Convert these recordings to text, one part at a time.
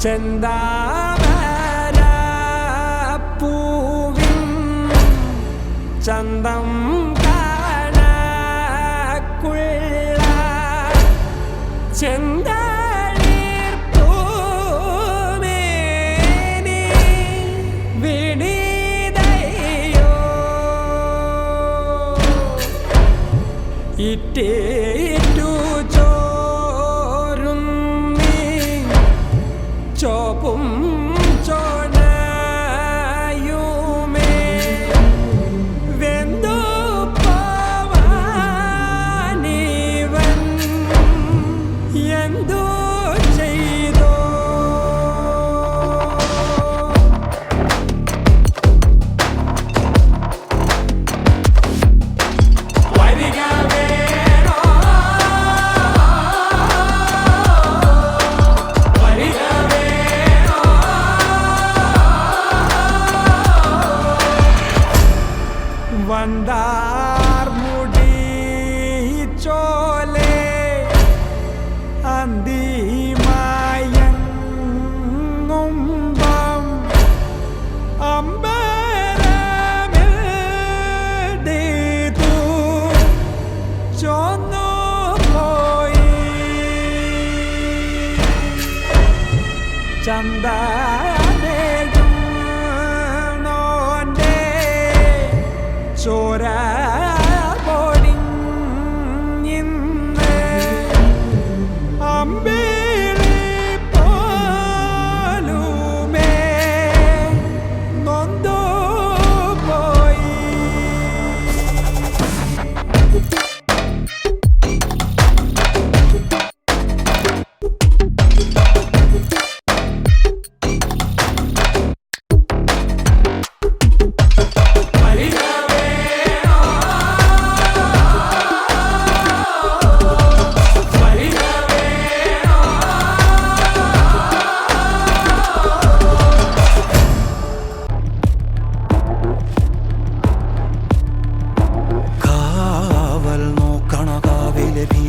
ചെന്താമര പൂവിൻ ചന്തം കാണക്കുള്ള ചെന്തളിർ പൂമേനി വിനീതയോ ഇറ്റേറ്റു ചോപ്പും ചോണയുമേ വെന്തു പോവാനിവൻ എന്തു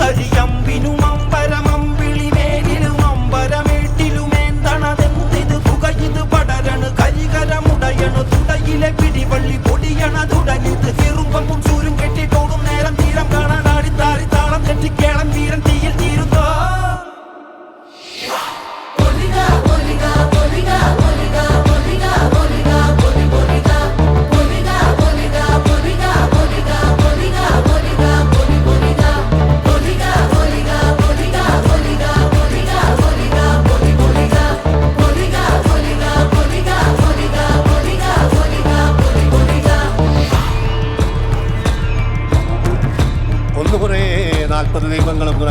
കരിയമ്പിനും അമ്പരമമ്പിളി മേലിലും അമ്പരമേട്ടിലുമേന്തണതെന്തിത്? പുകയിത് പടരണു കരികരമുടയണു തുടയിലെ പിടിവള്ളി പൊടിയണ തുടങ്ങിത് ചെറുമ്പും ചൂരും കെട്ടിട്ടോടും மங்களபுர